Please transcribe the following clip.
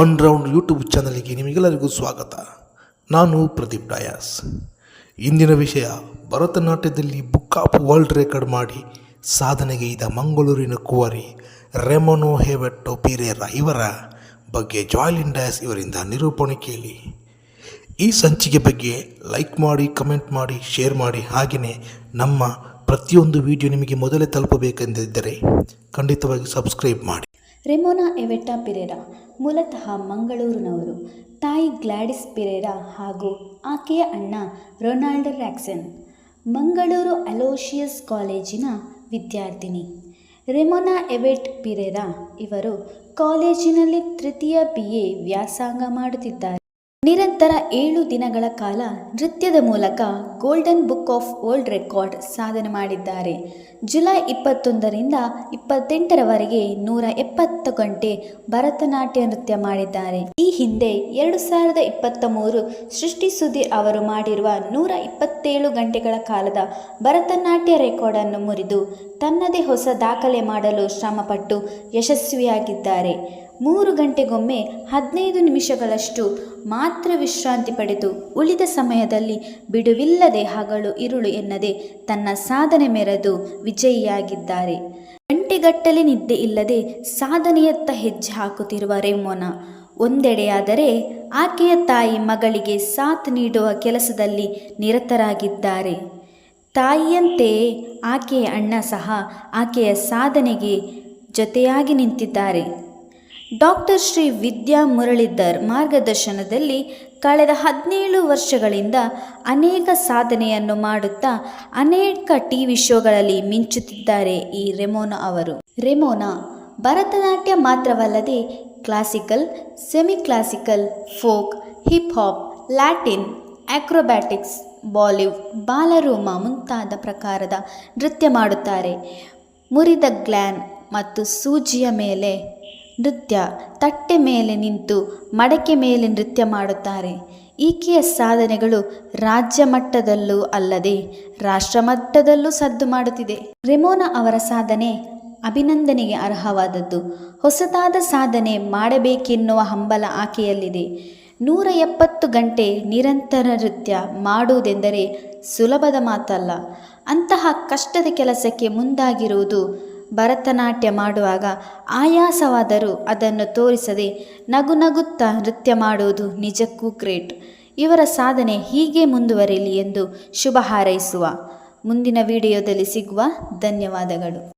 One round YouTube ಚಾನಲ್ಗೆ ನಿಮಗೆಲ್ಲರಿಗೂ ಸ್ವಾಗತ. ನಾನು ಪ್ರದೀಪ್ ಡಯಾಸ್. ಇಂದಿನ ವಿಷಯ, ಭರತನಾಟ್ಯದಲ್ಲಿ ಬುಕ್ ಆಫ್ ವರ್ಲ್ಡ್ ರೆಕಾರ್ಡ್ ಮಾಡಿ ಸಾಧನೆಗೆ ಇದ್ದ ಮಂಗಳೂರಿನ ಕುವರಿ ರೆಮೊನೋ ಹೇವೆಟ್ಟೋ ಪಿರೇರ ಇವರ ಬಗ್ಗೆ ಜಾಯ್ಲಿನ್ ಡಯಾಸ್ ಇವರಿಂದ ನಿರೂಪಣೆ ಕೇಳಿ. ಈ ಸಂಚಿಕೆ ಬಗ್ಗೆ ಲೈಕ್ ಮಾಡಿ, ಕಮೆಂಟ್ ಮಾಡಿ, ಶೇರ್ ಮಾಡಿ, ಹಾಗೆಯೇ ನಮ್ಮ ಪ್ರತಿಯೊಂದು ವಿಡಿಯೋ ನಿಮಗೆ ಮೊದಲೇ ತಲುಪಬೇಕೆಂದಿದ್ದರೆ ಖಂಡಿತವಾಗಿ ಸಬ್ಸ್ಕ್ರೈಬ್ ಮಾಡಿ. ರೆಮೋನಾ ಎವೆಟ್ಟಾ ಪಿರೇರಾ ಮೂಲತಃ ಮಂಗಳೂರಿನವರು. ತಾಯಿ ಗ್ಲಾಡಿಸ್ ಪಿರೇರಾ ಹಾಗೂ ಆಕೆಯ ಅಣ್ಣ ರೊನಾಲ್ಡ್ ರ್ಯಾಕ್ಸನ್ ಮಂಗಳೂರು ಅಲೋಷಿಯಸ್ ಕಾಲೇಜಿನ ವಿದ್ಯಾರ್ಥಿನಿ. ರೆಮೊನಾ ಎವೆಟ್ ಪಿರೇರಾ ಇವರು ಕಾಲೇಜಿನಲ್ಲಿ ತೃತೀಯ ಬಿ ಎ ವ್ಯಾಸಂಗ ಮಾಡುತ್ತಿದ್ದಾರೆ. ನಿರಂತರ ಏಳು ದಿನಗಳ ಕಾಲ ನೃತ್ಯದ ಮೂಲಕ golden book of world record ಸಾಧನೆ ಮಾಡಿದ್ದಾರೆ. ಜುಲೈ ಇಪ್ಪತ್ತೊಂದರಿಂದ ಇಪ್ಪತ್ತೆಂಟರವರೆಗೆ ನೂರ ಎಪ್ಪತ್ತು ಗಂಟೆ ಭರತನಾಟ್ಯ ನೃತ್ಯ ಮಾಡಿದ್ದಾರೆ. ಈ ಹಿಂದೆ ಎರಡು ಸಾವಿರದ ಇಪ್ಪತ್ತ ಮೂರು ಸೃಷ್ಟಿ ಸುಧೀರ್ ಅವರು ಮಾಡಿರುವ ನೂರ ಇಪ್ಪತ್ತೇಳು ಗಂಟೆಗಳ ಕಾಲದ ಭರತನಾಟ್ಯ ರೆಕಾರ್ಡ್ ಅನ್ನು ಮುರಿದು ತನ್ನದೇ ಹೊಸ ದಾಖಲೆ ಮಾಡಲು ಶ್ರಮಪಟ್ಟು ಯಶಸ್ವಿಯಾಗಿದ್ದಾರೆ. ಮೂರು ಗಂಟೆಗೊಮ್ಮೆ ಹದಿನೈದು ನಿಮಿಷಗಳಷ್ಟು ಮಾತ್ರ ವಿಶ್ರಾಂತಿ ಪಡೆದು ಉಳಿದ ಸಮಯದಲ್ಲಿ ಬಿಡುವಿಲ್ಲದೆ ಹಗಲು ಇರುಳು ಎನ್ನದೆ ತನ್ನ ಸಾಧನೆ ಮೆರೆದು ವಿಜಯಿಯಾಗಿದ್ದಾರೆ. ಗಂಟೆಗಟ್ಟಲೆ ನಿದ್ದೆ ಇಲ್ಲದೆ ಸಾಧನೆಯತ್ತ ಹೆಜ್ಜೆ ಹಾಕುತ್ತಿರುವ ರೆಮೋನಾ, ಒಂದೆಡೆಯಾದರೆ ಆಕೆಯ ತಾಯಿ ಮಗಳಿಗೆ ಸಾಥ್ ನೀಡುವ ಕೆಲಸದಲ್ಲಿ ನಿರತರಾಗಿದ್ದಾರೆ. ತಾಯಿಯಂತೆಯೇ ಆಕೆಯ ಅಣ್ಣ ಸಹ ಆಕೆಯ ಸಾಧನೆಗೆ ಜೊತೆಯಾಗಿ ನಿಂತಿದ್ದಾರೆ. ಡಾಕ್ಟರ್ ಶ್ರೀ ವಿದ್ಯಾ ಮುರಳೀಧರ್ ಮಾರ್ಗದರ್ಶನದಲ್ಲಿ ಕಳೆದ ಹದಿನೇಳು ವರ್ಷಗಳಿಂದ ಅನೇಕ ಸಾಧನೆಯನ್ನು ಮಾಡುತ್ತಾ ಅನೇಕ ಟಿ ವಿ ಶೋಗಳಲ್ಲಿ ಮಿಂಚುತ್ತಿದ್ದಾರೆ ಈ ರೆಮೋನಾ ಅವರು. ರೆಮೋನಾ ಭರತನಾಟ್ಯ ಮಾತ್ರವಲ್ಲದೆ classical semi classical folk hip hop Latin, acrobatics, Bollywood, ballroom ಮುಂತಾದ ಪ್ರಕಾರದ ನೃತ್ಯ ಮಾಡುತ್ತಾರೆ. ಮುರಿದ ಗ್ಲ್ಯಾನ್ ಮತ್ತು ಸೂಜಿಯ ಮೇಲೆ ನೃತ್ಯ ತಟ್ಟೆ ಮೇಲೆ ನಿಂತು ಮಡಕೆ ಮೇಲೆ ನೃತ್ಯ ಮಾಡುತ್ತಾರೆ. ಈಕೆಯ ಸಾಧನೆಗಳು ರಾಜ್ಯ ಮಟ್ಟದಲ್ಲೂ ಅಲ್ಲದೆ ರಾಷ್ಟ್ರ ಮಟ್ಟದಲ್ಲೂ ಸದ್ದು ಮಾಡುತ್ತಿದೆ. ರೆಮೋನಾ ಅವರ ಸಾಧನೆ ಅಭಿನಂದನೆಗೆ ಅರ್ಹವಾದದ್ದು. ಹೊಸದಾದ ಸಾಧನೆ ಮಾಡಬೇಕೆನ್ನುವ ಹಂಬಲ ಆಕೆಯಲ್ಲಿದೆ. ನೂರ ಎಪ್ಪತ್ತು ಗಂಟೆ ನಿರಂತರ ನೃತ್ಯ ಮಾಡುವುದೆಂದರೆ ಸುಲಭದ ಮಾತಲ್ಲ. ಅಂತಹ ಕಷ್ಟದ ಕೆಲಸಕ್ಕೆ ಮುಂದಾಗಿರುವುದು ಭರತನಾಟ್ಯ ಮಾಡುವಾಗ ಆಯಾಸವಾದರೂ ಅದನ್ನು ತೋರಿಸದೆ ನಗು ನಗುತ್ತಾ ನೃತ್ಯ ಮಾಡುವುದು ನಿಜಕ್ಕೂ ಗ್ರೇಟ್. ಇವರ ಸಾಧನೆ ಹೀಗೆ ಮುಂದುವರಿಯಲಿ ಎಂದು ಶುಭ ಹಾರೈಸುವ. ಮುಂದಿನ ವಿಡಿಯೋದಲ್ಲಿ ಸಿಗುವ ಧನ್ಯವಾದಗಳು.